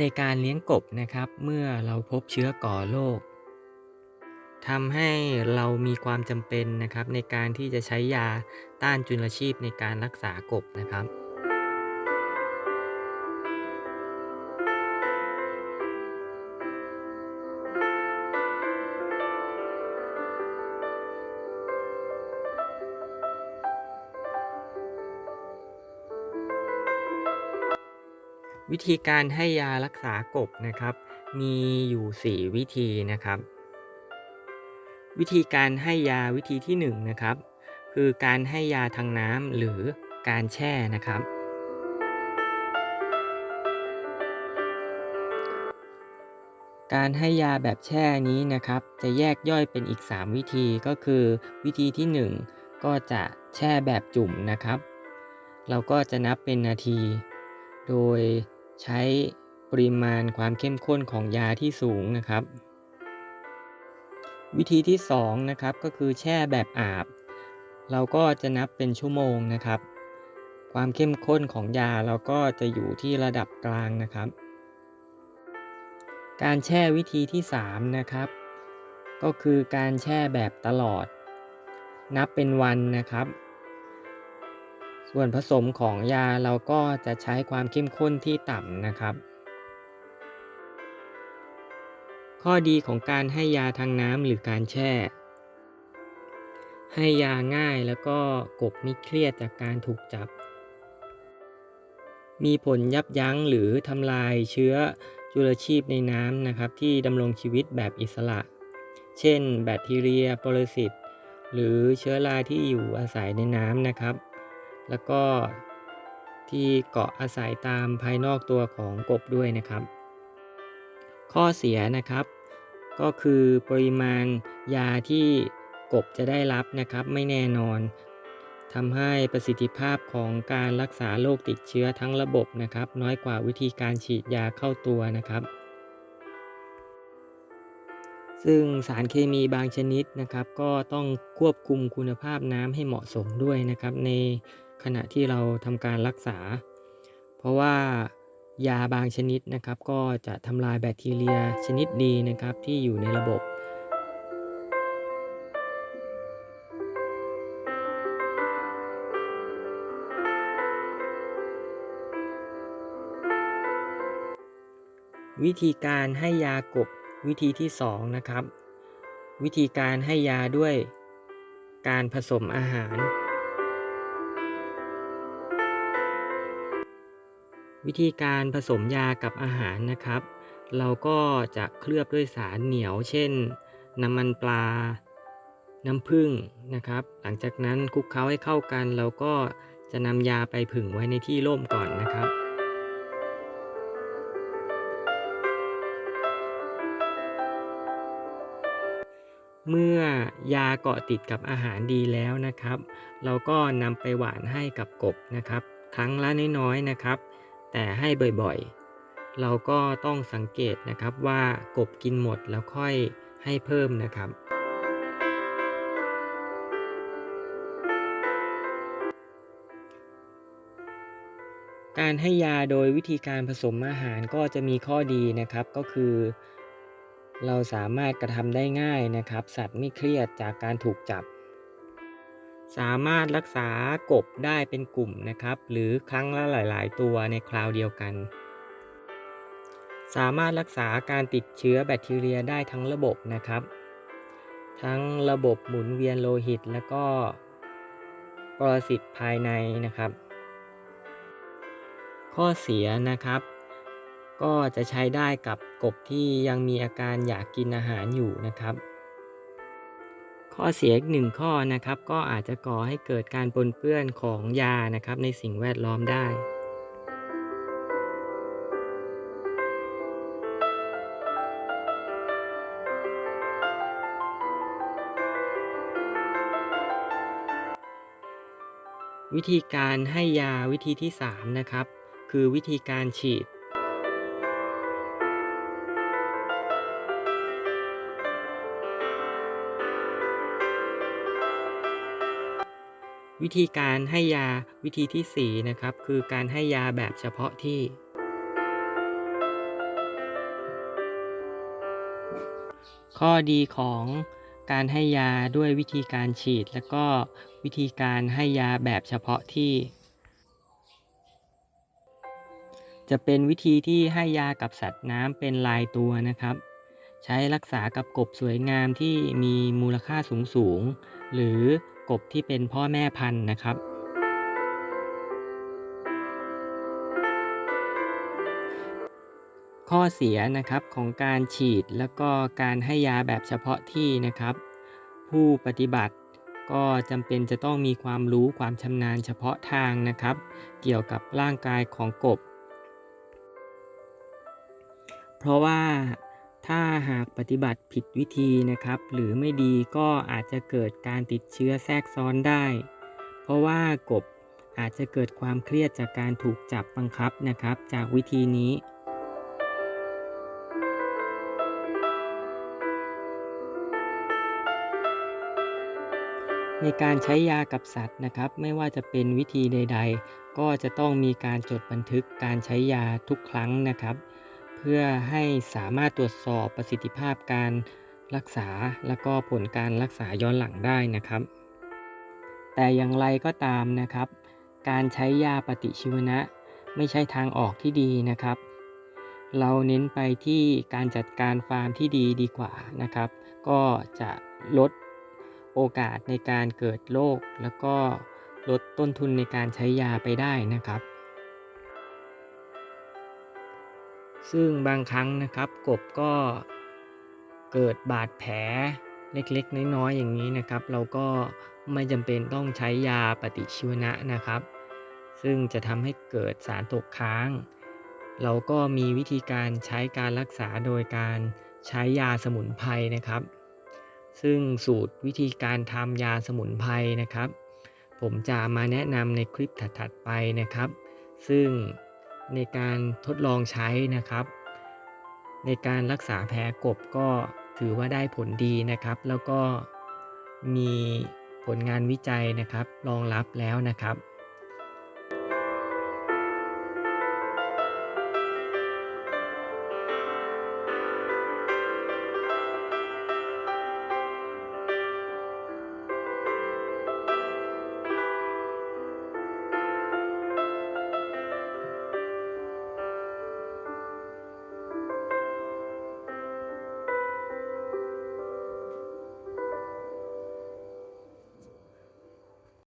ในการเลี้ยงกบนะครับ เมื่อเราพบเชื้อก่อโรคทำให้เรามีความจำเป็นนะครับ ในการที่จะใช้ยาต้านจุลชีพในการรักษากบนะครับ วิธีการให้ยารักษากบนะครับ มีอยู่ 4 วิธีนะครับ วิธีการให้ยาวิธีที่1นงนะครับคือการให้ยาทางน้ำหรือการแช่นะครับ การให้ยาแบบแช่นี้นะครับ จะแยกย่อยเป็นอีก 3 วิธีก็คือวิธีที่ 1 ก็จะแช่แบบจุ่มนะครับ เราก็จะนับเป็นนาที โดย ใช้ปริมาณความเข้มข้นของยาที่สูงนะครับ วิธีที่2นะครับก็คือแช่แบบอาบ เราก็จะนับเป็นชั่วโมงนะครับ ความเข้มข้นของยาเราก็จะอยู่ที่ระดับกลางนะครับ การแช่วิธีที่3นะครับก็คือการแช่แบบตลอด นับเป็นวันนะครับ ส่วนผสมของยาเราก็จะใช้ความเข้มข้นที่ต่ำนะครับ ข้อดีของการให้ยาทางน้ำหรือการแช่ ให้ยาง่ายแล้วก็กบไม่เครียดจากการถูกจับ มีผลยับยั้งหรือทำลายเชื้อจุลชีพในน้ำนะครับ ที่ดำรงชีวิตแบบอิสระ เช่น แบคทีเรีย ปรสิต หรือเชื้อราที่อยู่อาศัยในน้ำนะครับ แล้วก็ที่เกาะอาศัยตามภายนอกตัวของกบด้วยนะครับ ข้อเสียนะครับ ก็คือปริมาณยาที่กบจะได้รับนะครับไม่แน่นอนทำให้ประสิทธิภาพของการรักษาโรคติดเชื้อทั้งระบบนะครับ น้อยกว่าวิธีการฉีดยาเข้าตัวนะครับ ซึ่งสารเคมีบางชนิดนะครับ ก็ต้องควบคุมคุณภาพน้ำให้เหมาะสมด้วยนะครับใน ขณะที่เราทำการรักษา เพราะว่ายาบางชนิดนะครับ ก็จะทำลายแบคทีเรียชนิดดีนะครับที่อยู่ในระบบวิธีการให้ยากบวิธีที่ 2 นะครับ วิธีการให้ยาด้วยการผสมอาหาร วิธีการผสมยากับอาหารนะครับ เราก็จะเคลือบด้วยสารเหนียว เช่น น้ำมันปลา น้ำผึ้งนะครับ หลังจากนั้นคลุกเคล้าให้เข้ากัน เราก็จะนำยาไปผึ่งไว้ในที่ร่มก่อนนะครับเมื่อยาเกาะติดกับอาหารดีแล้วนะครับ เราก็นำไปหวานให้กับกบนะครับ ครั้งละน้อยๆนะครับ แต่ให้บ่อยๆ เราก็ต้องสังเกตนะครับว่ากบกินหมดแล้วค่อยให้เพิ่มนะครับ การให้ยาโดยวิธีการผสมอาหารก็จะมีข้อดีนะครับก็คือ เราสามารถกระทำได้ง่ายนะครับ สัตว์ไม่เครียดจากการถูกจับ สามารถรักษากบได้เป็นกลุ่มนะครับ หรือครั้งละหลาย ๆ ตัวในคราวเดียวกัน สามารถรักษาการติดเชื้อแบคทีเรียได้ทั้งระบบนะครับ ทั้งระบบหมุนเวียนโลหิต และก็ปรสิตภายในนะครับ ข้อเสียนะครับ ก็จะใช้ได้กับกบที่ยังมีอาการอยากกินอาหารอยู่นะครับ ข้อเสียอีกหนึ่งข้อนะครับ ก็อาจจะก่อให้เกิดการปนเปื้อนของยานะครับ ในสิ่งแวดล้อมได้วิธีการให้ยาวิธีที่ 3 นะครับ คือวิธีการฉีด วิธีการให้ยาวิธีที่ 4 นะครับ คือการให้ยาแบบเฉพาะที่ ข้อดีของการให้ยาด้วยวิธีการฉีด และก็วิธีการให้ยาแบบเฉพาะที่ จะเป็นวิธีที่ให้ยากับสัตว์น้ำเป็นลายตัวนะครับ ใช้รักษากับกบสวยงามที่มีมูลค่าสูงสูงหรือ กบที่เป็นพ่อแม่พันธุ์นะครับ ข้อเสียนะครับของการฉีดแล้วก็การให้ยาแบบเฉพาะที่นะครับ ผู้ปฏิบัติก็จำเป็นจะต้องมีความรู้ความชำนาญเฉพาะทางนะครับ เกี่ยวกับร่างกายของกบ เพราะว่า ถ้าหากปฏิบัติผิดวิธีนะครับ หรือไม่ดีก็อาจจะเกิดการติดเชื้อแทรกซ้อนได้ เพราะว่ากบอาจจะเกิดความเครียดจากการถูกจับบังคับนะครับ จากวิธีนี้ในการใช้ยากับสัตว์นะครับ ไม่ว่าจะเป็นวิธีใด ๆ ก็จะต้องมีการจดบันทึกการใช้ยาทุกครั้งนะครับ เพื่อให้สามารถตรวจสอบประสิทธิภาพการรักษาและก็ผลการรักษาย้อนหลังได้นะครับ แต่อย่างไรก็ตามนะครับ การใช้ยาปฏิชีวนะ ไม่ใช่ทางออกที่ดีนะครับ เราเน้นไปที่การจัดการฟาร์มที่ดีดีกว่านะครับ ก็จะลดโอกาสในการเกิดโรคแล้วก็ลดต้นทุนในการใช้ยาไปได้นะครับ ซึ่งบางครั้งนะครับกบก็เกิดบาดแผลเล็กๆ น้อยๆอย่างนี้นะครับ เราก็ไม่จำเป็นต้องใช้ยาปฏิชีวนะนะครับ ซึ่งจะทำให้เกิดสารตกค้าง เราก็มีวิธีการใช้การรักษาโดยการใช้ยาสมุนไพรนะครับ ซึ่งสูตรวิธีการทำยาสมุนไพรนะครับ ผมจะมาแนะนำในคลิปถัดๆไปนะครับ ซึ่ง ในการทดลองใช้นะครับ ในการรักษาแผลกบก็ถือว่าได้ผลดีนะครับ แล้วก็มีผลงานวิจัยนะครับ รองรับแล้วนะครับ